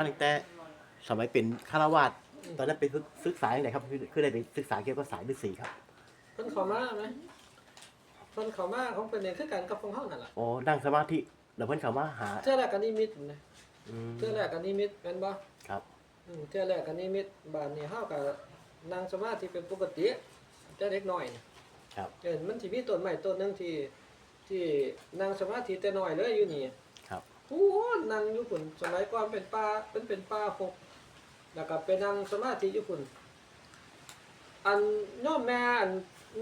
ตั้งแต่สมัยเป็นคารวาสตอนนั้นเป็นศึกษาอย่างไรครับคือคือได้ไปศึกษาเกี่ยวกับสายฤาษีครับเพิ่นเข้ามาไหมเพิ่นเข้ามาของเพิ่นเนี่ยคือกันกับของเฮานั่นล่ะอ๋อนั่งสมาธิแล้วเพิ่นเข้ามาหาเทื่อแรกก็นิมิตนะอืมเทื่อแรกก็นิมิตแม่นบ่ครับอืมเทื่อแรกก็นิมิตบาดนี้เฮาก็นั่งสมาธิเป็นปกติแต่เล็กน้อยนี่ครับเห็นมันสิมีต้นไม้ต้นหนึงที่ที่นั่งสมาธิแต่น้อยเลยอยู่นี่ ครับโอ้นั่งอยู่พุ่นสมัยก่อนเป็นป่าเป็นเป็นป่าหกแล้วก็ไปนั่งสมาธิอยู่พุ่นอันย่อมแม่อัน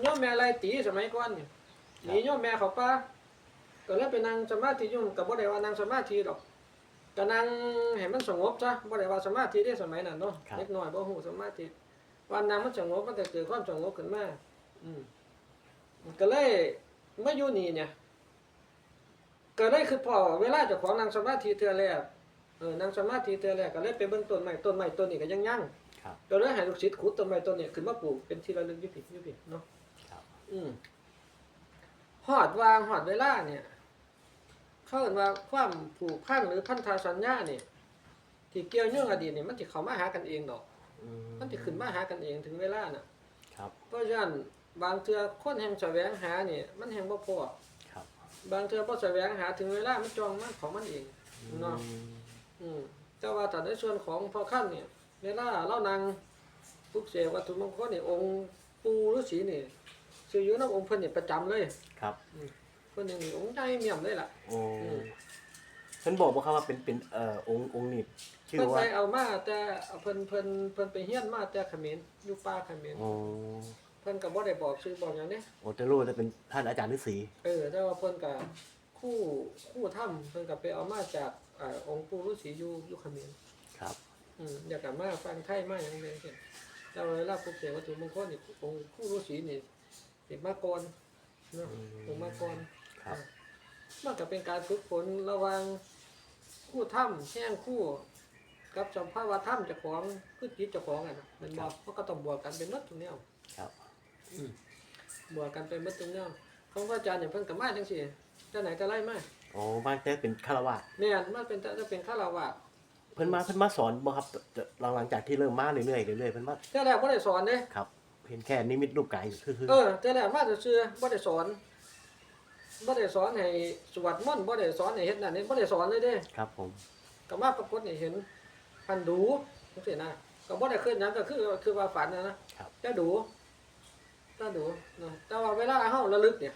ย่อมแม่ไล่ตีสมัยก่อนนี่หนีย่อมแม่เขาป่าก็เลยไปนั่งสมาธิอยู่ก็บ่ได้ว่านั่งสมาธิดอกก็นั่งให้มันสงบซะบ่ได้ว่าสมาธิได้สมัยนั้นเนาะครับเล็กน้อยบ่ฮู้สมาธิวันนั้นมันสงบมันก็เกิดความสงบขึ้นมาอืมก็เลยมาอยู่นี่เนี่ย ก็เลยคือพอเวลาเจ้าของนั่งสมาธิเทื่อแรกเออนั่งสมาธิเทื่อแรกก็เลยไปเบิ่งต้นไม้ต้นไม้ต้นนี้ก็ยังยั่งครับ ก็เลยให้ลูกศิษย์ขุดต้นไม้ต้นนี้ขึ้นมาปลูกเป็นที่ระลึกอยู่ผิดอยู่ผิดเนาะครับ อืมหอดวางหอดเวลาเนี่ย เขาเห็นว่าความผูกพันหรือพันธสัญญาเนี่ยที่เกี่ยวเนื่องอดีตเนี่ยมันจะเข้ามาหากันเองดอก อืมันจะขึ้นมาหากันเองถึงเวลาน่ะ ครับ เพราะฉะนั้นบางเทื่อคนแห่งแสวงหาเนี่ยมันแห่งบ่พอครั บบางเทื่อบ่แสวงหาถึงเวลามันจองมันของมันเองเนาะอืมอืมแต่ว่าแต่ในส่วนของพ่อขั้นเนี่ย เวลาเรานางปลุกเสกวัตถุมงคลเนี่ยองค์ปูฤาษีนี่ชื่ออยู่น้ำองค์เพิ่นนี่ประจำเลยครับ เพิ่นนี่องค์ใหญ่เมี่ยมเลยล่ะ โอ้อืม เพิ่นบอกว่าครับว่าเป็นเป็นเอ่อองค์องค์นี่ชื่อเพิ่นไปว่าเอามาแต่เพิ่นเพิ่นเพิ่นไปเฮียนมาแต่เขมรอยู่ป่าเขมร โอ้เพิ่นก็บ่ได้บอกชื่อบอกหยังเด้โอ้จะรู้ว่าจะเป็นท่านอาจารย์ฤาษีเออแต่ว่าเพิ่นก็คู่คู่ถ้ำเพิ่นก็ไปเอามาจากอ่าองค์ปู่ฤาษีอยู่อยู่เขมรครับ อืมอยากกลับมาฟังไทยมาอย่างเดียวเห็นแต่เวลาปลุกเสกวัตถุมงคลนี่องค์คู่ฤาษีนี่ติมาก่อนเนาะองค์มาก่อน ครับ มันก็เป็นการฝึกฝนระหว่างคู่ถ้ำแห้งคู่ กับสภาวะถ้ำเจ้าของคือจิตเจ้าของอะนะมันบอกมันก็ต้องบวกกันเป็นมัดตรงเนี้ยครับ บวกกันเป็นมัดตรงเนี้ยของพระอาจารย์เนี่ยเพิ่นกับมาจังซี่แต่ไหนแต่ไรมาโอ้บ้านแต่เป็นคารวาสแม่นมันเป็นแต่จะเป็นข้าราวาสเพิ่นมาเพิ่นมาสอนบ่ครับหลังหลังจากที่เริ่มมาเรื่อยๆเรื่อยๆเพิ่นมาแต่แรกบ่ได้สอนเด้ครับเห็นแค่นิมิตรูปกายคือคือเออแต่แรกมาจะเชื่อบ่ได้สอนบ่ได้สอนให้สวดมนต์บ่ได้สอนให้เฮ็ดนั่นนี่บ่ได้สอนเลยเด้ครับผมก็มาปรากฏให้เห็นพันดูจังซี่นะก็บ่ได้ขึ้นหยังก็คือคือว่าฝันนะนะครับ แต่ดูแต่ดูนะแต่ว่าเวลาเฮาระลึกเนี่ย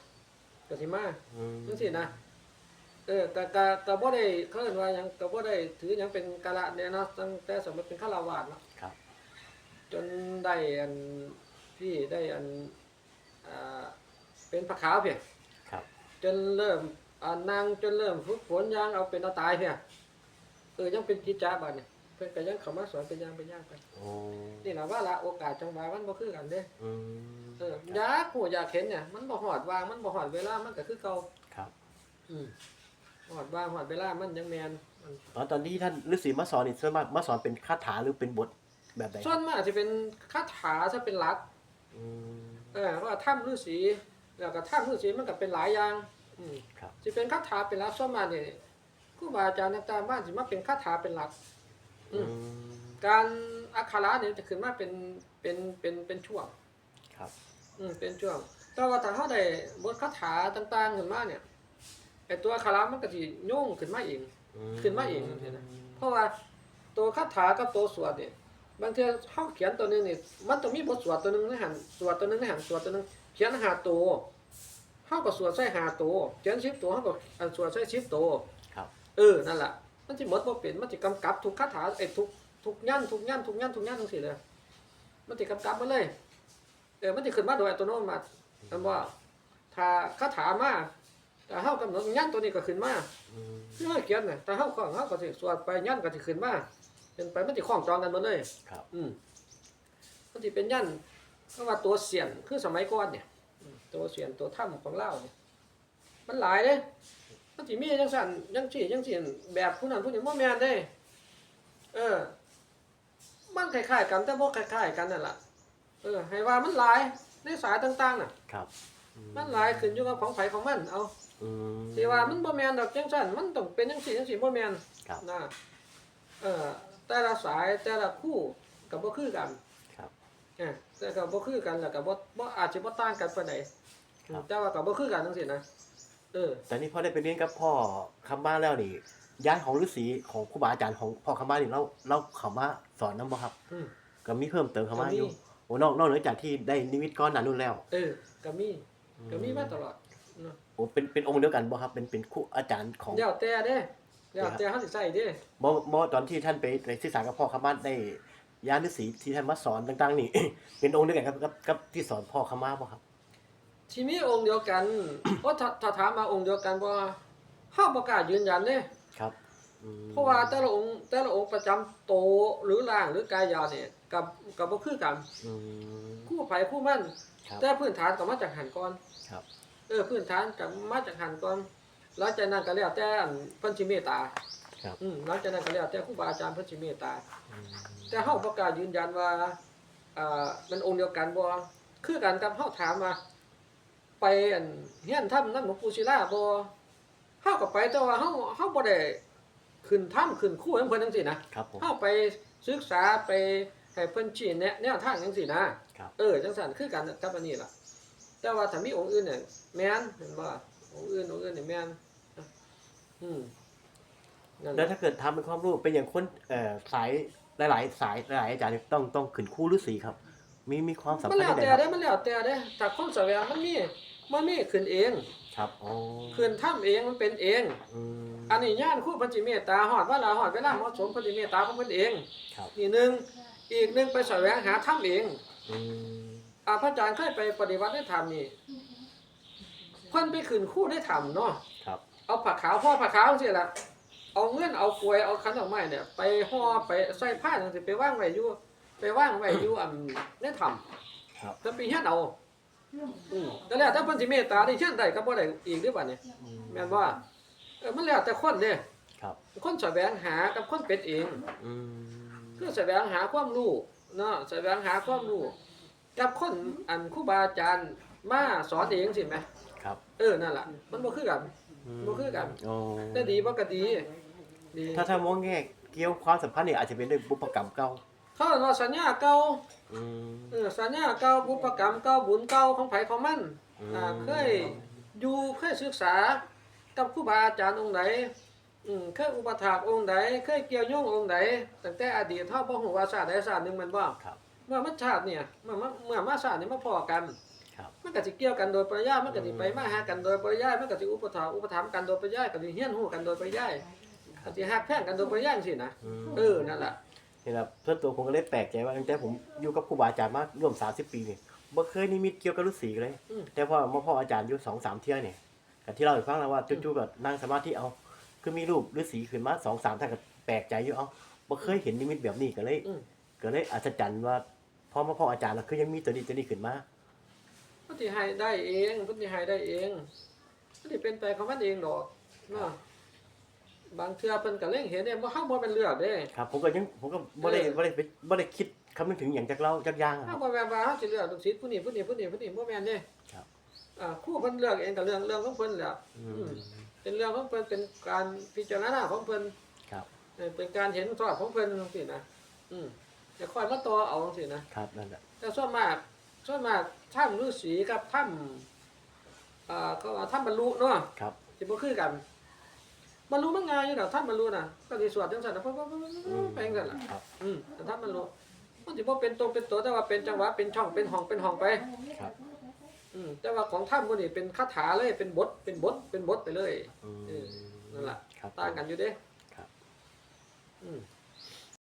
ก็สิมาอืมจังซี่นะเออก็ก็ก็บ่ได้เขาเรียกว่าหยังก็บ่ได้ถือหยังเป็นกาละเนี่ยเนาะตั้งแต่สมัยเป็นฆราวาสเนาะ ครับจนได้อันพี่ได้อันอ่าเป็นพระขาวเพียงครับจนเริ่มอ่านางจนเริ่มฝึกฝนย่างเอาเป็นเอาตายเพียงเออยังเป็นกิจจาบัดเนี่ยเพิ่นก็ยังเข้ามาสอนเป็นย่างเป็นย่างไปโอ้นี่ล่ะว่าละโอกาสจังหวะมันบ่คือกันเด้อืมเอออยากผู้อยากเห็นเนี่ยมันบ่ฮอดวางมันบ่ฮอดเวลามันก็คือเก่าครับ อืมฮอดวางฮอดเวลามันยังแม่นมันตอนตอนที่ท่านฤาษีมาสอนนี่ส่วนมากมาสอนเป็นคาถาหรือเป็นบทแบบใดส่วนมากสิเป็นคาถาซะเป็นหลัก อืม เออว่าถ้ำฤาษีแล้วก็ถ้ำฤาษีมันก็เป็นหลายอย่างอืมครับ สิเป็นคาถาเป็นหลักส่วนมากนี่ครูบาอาจารย์ต่างๆบ้านสิมาเป็นคาถาเป็นหลัก อือืมมการอักขระเนี่ยจะขึ้นมาเป็นเป็นเป็นเป็นช่วง ครับ อืมเป็นช่วง แต่ว่าถ้าเฮาได้บทคาถาต่างๆขึ้นมาเนี่ยไอ้ตัวอักขระมันก็สิโยงขึ้นมาเอง ขึ้นมาเองเห็นไหม เพราะว่าตัวคาถากับตัวสวดเนี่ยบางทีเฮาเขียนตัวหนึงนี่มันต้องมีบทสวดตัวหนึงในหันสวดตัวหนึงในหันสวดตัวหนึงเขียนหาตัวเฮาก็สวดใส่หาตัวเขียน10ตัวเฮาก็อันสวดใส่10ตัวครับ เออนั่นแหละ มันจะหมดบ่เป็นมันจะกำกับทุกคาถาไอ้ทุกทุกยันทุกยันทุกยันทุกยันทั้งสี่เลย มันจะกำกับมาเลยเออมันจะขึ้นมาโดยอัตโนมัติคำว่าถ้าคาถามาแต่เฮากำหนดยันตัวนี้ก็ขึ้นมาอืมเนื้อเขียนน่ะแต่เฮาของเฮาก็สิสวดไปยันก็สิขึ้นมาเป็นไปมันสิคล้องจองกันหมดเลยครับ อืมมันสิเป็นยันเพราะว่าตัวเสียนคือสมัยก่อนเนี่ยอืมตัวเสียนตัวถ้ำของเล่าวเนี่ย มันหลายเด้ มันสิมีจังสั่นจังสี่จังสี่แบบผู้นั้นผู้นี้บ่แม่นเด้ เออ มันคล้ายๆกันแต่บ่คล้ายๆกันนั่นล่ะเออ ให้ว่ามันหลายในสายต่างๆน่ะ ครับอืมันหลายขึ้นอยู่กับของไผของมัน เอาอืม สิว่ามันบ่แม่นดอกจังสั่นมันต้องเป็นจังสี่จังสี่บ่แม่นครับ นะเออ แต่ละสายแต่ละคู่ก็บ่คือกัน ครับ อ่าแต่ก็บ่คือกันแล้วก็บ่บ่อาจสิบ่ต่างกันปานใดครับ แต่ว่าก็บ่คือกันจังซี่นะ เออแต่นี่พ่อได้ไปเรียนกับพ่อคำบ้านแล้วนี่ย้ายของฤาษีของครูบาอาจารย์ของพ่อคำบ้านนี่เราเราเขามาสอนน้ำบ่ครับอืม ก็มีเพิ่มเติมเข้ามาก็มีอยู่โอ้นอกนอกเหนือจากที่ได้นิมิตก้อนนั้นนู่นแล้วเออก็มีก็มีมาตลอดเนาะโอ้เป็นเป็นองค์เดียวกันบ่ครับเป็นเป็นครูอาจารย์ของแล้วแต่เด้แล้วแต่เฮาสิใช้เด้บ่บ่ตอนที่ท่านไปไปศึกษากับพ่อคำบ้านได้ย้ายฤาษีที่ท่านมาสอนต่าง ๆ นี่ เป็นองค์เดียวกันครับกับกับที่สอนพ่อคำมาบ่ครับ ที่มีองค์เดียวกัน เพราะถ้าถ้าถามมาองค์เดียวกันบ่เฮาบ่กล้ายืนยันเด้ครับอืมเพราะว่าแต่ละองค์แต่ละองค์ประจำโตหรือร่างหรือกายาเนี่ยกับกับบ่คือกันอืมคู่ไผคู่มัน ครับ แต่พื้นฐานก็มาจากหันก่อนครับ เออพื้นฐานก็มาจากหันก่อนหลังจากนั้นก็แล้วแต่อันเพิ่นสิเมตตาครับ อืมหลังจากนั้นก็แล้วแต่ครูบาอาจารย์เพิ่นสิเมตตา อืมแต่เฮาบ่กล้ายืนยันว่าอ่ามันองค์เดียวกันบ่คือกันกับเฮาถามมา ไปอันเฮียนถ้ำนำหลวงปู่ศิลาบ่เฮาก็ไปแต่ว่าเฮาเฮาบ่ได้ขึ้นถ้ำขึ้นคู่ให้เพิ่นจังซี่นะครับผม เฮาไปศึกษาไปให้เพิ่นชี้แนะแนวทางจังซี่นะครับ เออจังซั่นคือกันกับอันนี้ล่ะ แต่ว่าถ้ามีองค์อื่นเนี่ยแม่นเห็นบ่องค์อื่นองค์อื่นนี่แม่นอืมนั่นแล้วล่ะถ้าเกิดทำเป็นความรู้เป็นอย่างคนเอ่อสายหลายๆ สายหลายๆอาจารย์นี่ต้องต้องขึ้นคู่ฤาษีครับ มีมีความสำมันคัญแล้วยังไงแต่ครับเด้มันแล้วแต่เด้ถ้าคนแสวงมันมี มันมีขึ้นเองครับอ๋อขึ้นถ้ำเองมันเป็นเอง อืมอันนี้ญาณคู่เพันจิเมตตาฮอดว่าลาฮอดเวลาเหมาะสมเพันจิเมตตาของเพิ่นเองครับนี่หนึงอีกหนึงไปแสวงหาถ้ำเองอืมอาพระอาจารย์เคยไปปฏิวัติในถ้ำนี่เพิ่นไปขึ้นคู่ในถ้ำเนาะ ครับเอาผักขาวห่อผักขาวสิล่ะเอาเงินเอากลวยเอาขันดอกไม้เนี่ย ไปห่อไปใส่ผ้าจังซี่ไปวางไว้อยู่ไปวางไว้อยู่อันในถ้ำครับ แล้วไปเฮ็ดเอา อืมแต่แล้วถ้าเพิ่นสิเมตตาได้เฮ็ดได้ก็บ่ได้อีกเด้อบัดนี้อืมแม่นบ่เออมันแล้วแต่คนเด้ครับ คนแสวงหากับคนเป็นเอง อืมคือแสวงหาความรู้เนาะแสวงหาความรู้กับคนอันครูบาอาจารย์มาสอนเองสิแหมครับเออนั่นล่ะมันบ่คือกันมบ่คือกันอ๋อแต่ดีบ่ก็ดีดีถ้าถ้ามองแง่เกี่ยวความสัมพันธ์เนี่ยอาจจะเป็นด้วยบุพกรรมเก่า เขาเรียกว่าสัญญาเก่าอืมเออสัญญาเก่าบุพกรรมเก่าบุญเก่าของไผของมันอืมอ่าเคยอยู่เคยศึกษากับครูบาอาจารย์องค์ไหนอืมเคยอุปถากองค์ใดเคยเกี่ยวโยงองค์ใดตั้งแต่อดีตเฮาบ่ฮู้ว่าชาติใดชาติหนึงแมันบ่ครับ เมื่อมาชาติเนี่ยเมื่อมาเมื่อมาชาตินี่มาพอกัน ครับ มันก็สิเกี่ยวกันโดยปริยายมันก็สิไปมาหากันโดยปริยายมันก็สิอุปถัมภ์อุปถัมภ์กันโดยปริยายก็สิเฮียนฮู้กันโดยปริยายก็สิฮักแพงกันโดยปริยายจังซี่นะอืม เออนั่นล่ะ นี่แหละเพื่อนตัวผมก็เลยแปลกใจว่าตั้งแต่ผมอยู่กับครูบาอาจารย์มาร่วม30ปีนี่บ่เคยนิมิตเกี่ยวกับฤาษีเลย อืม แต่พอมาพ่ออาจารย์อยู่สองสามเที่ยเนี่ยกับที่เราให้ฟังแล้วว่าจู่ๆก็นั่งสมาธิเอา คือมีรูปฤาษีขึ้นมาสองสามท่านก็แปลกใจอยู่เอาบ่เคยเห็นนิมิตแบบนี้ก็เลย อืมก็เลยอัศจรรย์ว่าพอมาพ่ออาจารย์แล้วคือยังมีตัวนี้ตัวนี้ขึ้นมามันสิให้ได้เองมันสิให้ได้เองมันสิเป็นไปของมันเองดอกเนาะ บางเทื่อเพิ่นก็เล็งเห็นเด้บ่เฮาบ่เป็นเลือกเด้ครับผมก็ยังผมก็บ่ได้เออบ่ได้ไปบ่ได้คิดคำนึงถึงอย่างจากเราจากอย่างอะคเฮารับ บ่แม่นว่าเฮาสิเลือกลูกศิษย์ผู้นี้ผู้นี้ผู้นี้ผู้นี้บ่แม่นเด้ครับ อ่าครูเพิ่นเลือกเองก็เรื่องเรื่องของเพิ่นแหละอือืมมเป็นเรื่องของเพิ่นเป็นการพิจารณาของเพิ่นครับเออเป็นการเห็นชอบของเพิ่นจังซี่นะอืมจะค่อยมาต่อเอาจังซี่นะ ครับนั่นแหละแต่ส่วนมากส่วนมากถ้ำฤาษีกับถ้ำอ่าก็ว่าถ้ำบรรลุเนาะครับสิบ่คือกัน บรรลุมันง่ายอยู่ดอกถ้ำบรรลุน่ะก็สิสวดจังซั่นน่ะปั๊บอืมๆๆไปจังซั่นล่ะครับ อืมแต่ถ้ำบรรลุมันสิบ่เป็นตรงเป็นตัวแต่ว่าเป็นจังหวะเป็นช่องเป็นห้องเป็นห้องไป ครับ อืมแต่ว่าของถ้ำบ่นี่เป็นคาถาเลยเป็นบทเป็นบทเป็นบทไปเลย อืมเออนั่นล่ะ ครับ ต่างกันอยู่เด้ครับ อืม